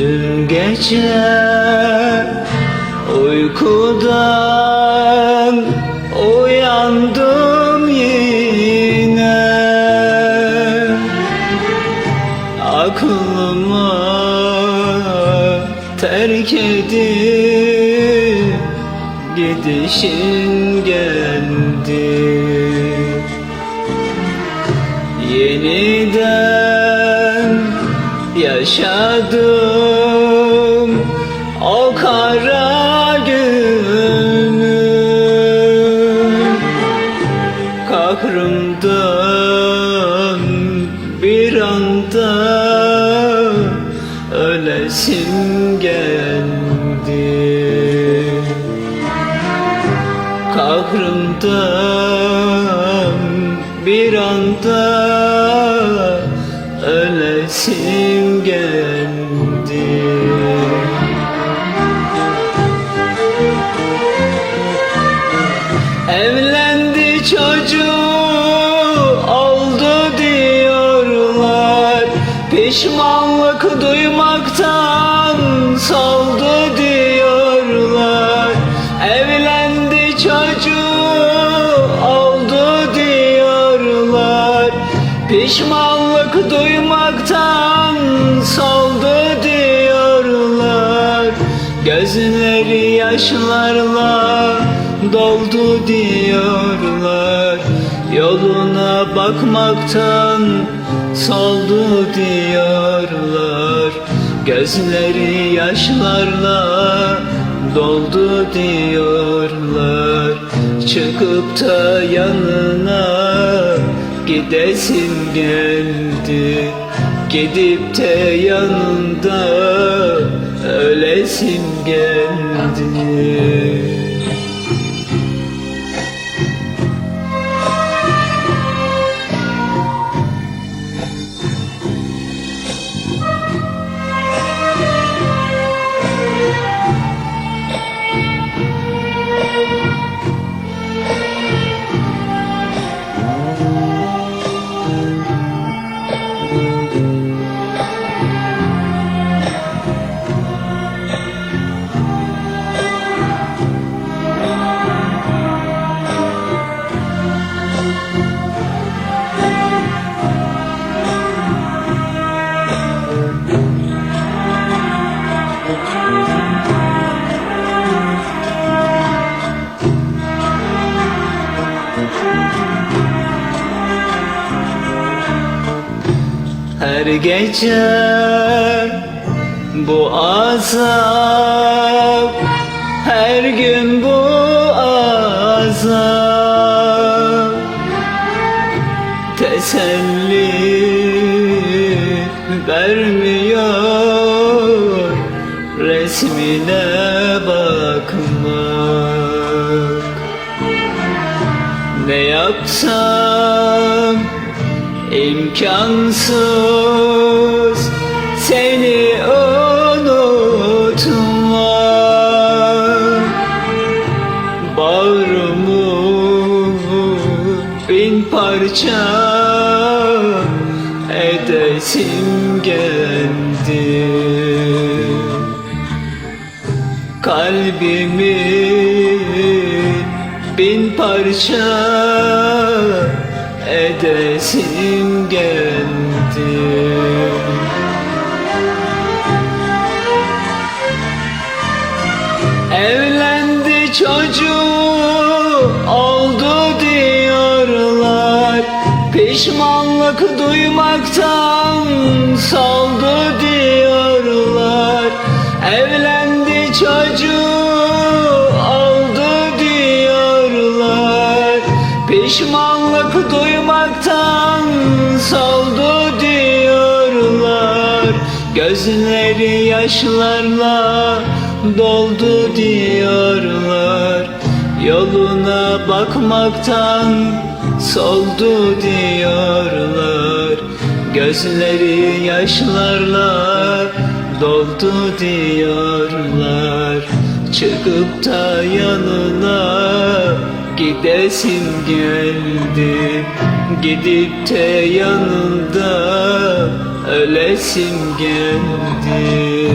Dün gece uykudan uyandım yine. Aklıma terk edip gidişin geldi. Yeniden yaşadım geldi. Kahrımdan bir anda ölesim geldi. Evlendi çocuğu oldu diyorlar. Pişmanlık Pişmanlık duymaktan soldu diyorlar. Gözleri yaşlarla doldu diyorlar. Yoluna bakmaktan soldu diyorlar. Gözleri yaşlarla doldu diyorlar. Çıkıp da yanına gidesim geldi. Gidip de yanında ölesim geldi Her gece bu azap Her gün bu azap. Teselli vermiyor Resmine bakmak. Ne yapsam imkansız. Seni unutmak Bağrımı bin parça edesim geldi. Kalbimi bin parça edesim geldi. Evlendi çocuğu oldu diyorlar. Pişmanlık duymaktan soldu soldu diyorlar. Gözleri yaşlarla doldu diyorlar. Yoluna bakmaktan soldu diyorlar. Gözleri yaşlarla doldu diyorlar. Çıkıp da yanına gidesim geldi. Gidip de yanında ölesim geldi